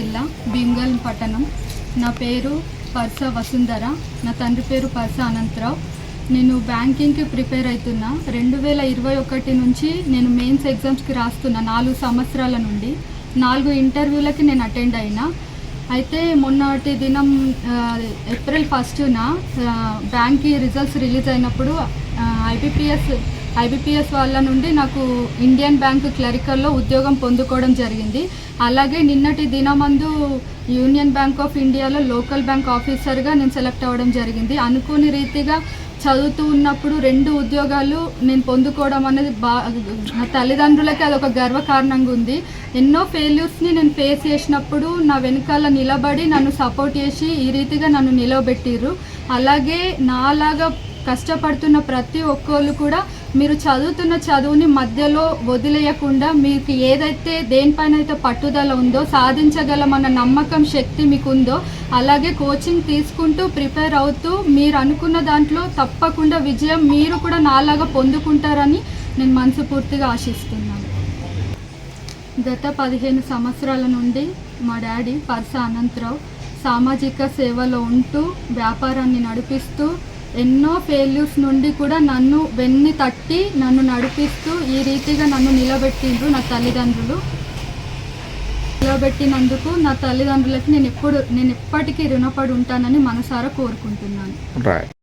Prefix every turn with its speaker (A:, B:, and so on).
A: జిల్లా భీమ్గల్ పట్టణం. నా పేరు పర్స వసుంధర. నా తండ్రి పేరు పర్స అనంతరావు. నేను బ్యాంకింగ్కి ప్రిపేర్ అవుతున్నా రెండు వేల ఇరవై ఒకటి నుంచి నేను మెయిన్స్ ఎగ్జామ్స్కి రాస్తున్నా నాలుగు సంవత్సరాల నుండి నాలుగు ఇంటర్వ్యూలకి నేను అటెండ్ అయినా. అయితే మొన్నటి దినం ఏప్రిల్ ఫస్ట్న బ్యాంక్కి రిజల్ట్స్ రిలీజ్ అయినప్పుడు ఐబిపిఎస్ ఐబిపిఎస్ వాళ్ళ నుండి నాకు ఇండియన్ బ్యాంక్ క్లరికల్లో ఉద్యోగం పొందుకోవడం జరిగింది. అలాగే నిన్నటి దినమందు యూనియన్ బ్యాంక్ ఆఫ్ ఇండియాలో లోకల్ బ్యాంక్ ఆఫీసర్గా నేను సెలెక్ట్ అవ్వడం జరిగింది. అనుకోని రీతిగా చదువుతూ ఉన్నప్పుడు రెండు ఉద్యోగాలు నేను పొందుకోవడం అనేది బా నా తల్లిదండ్రులకి అదొక గర్వకారణంగా ఉంది. ఎన్నో ఫెయిల్యూర్స్ని నేను ఫేస్ చేసినప్పుడు నా వెనకాల నిలబడి నన్ను సపోర్ట్ చేసి ఈ రీతిగా నన్ను నిలవబెట్టిర్రు. అలాగే నాలాగా కష్టపడుతున్న ప్రతి ఒక్కళ్ళు కూడా మీరు చదువుతున్న చదువుని మధ్యలో వదిలేయకుండా మీకు ఏదైతే దేనిపైన అయితే పట్టుదల ఉందో సాధించగలమన్న నమ్మకం శక్తి మీకు ఉందో అలాగే కోచింగ్ తీసుకుంటూ ప్రిపేర్ అవుతూ మీరు అనుకున్న దాంట్లో తప్పకుండా విజయం మీరు కూడా నాలాగా పొందుకుంటారని నేను మనసుపూర్తిగా ఆశిస్తున్నాను. గత పదిహేను సంవత్సరాల నుండి మా డాడీ పర్స అనంతరావు సామాజిక సేవలో ఉంటూ వ్యాపారాన్ని నడిపిస్తూ ఎన్నో ఫెయిల్యూర్స్ నుండి కూడా నన్ను వెన్ని తట్టి నన్ను నడిపిస్తూ ఈ రీతిగా నన్ను నిలబెట్టిండ్రు నా తల్లిదండ్రులు. నిలబెట్టినందుకు నా తల్లిదండ్రులకి నేను ఎప్పుడు నేను ఎప్పటికీ రుణపడి ఉంటానని మనసారా కోరుకుంటున్నాను.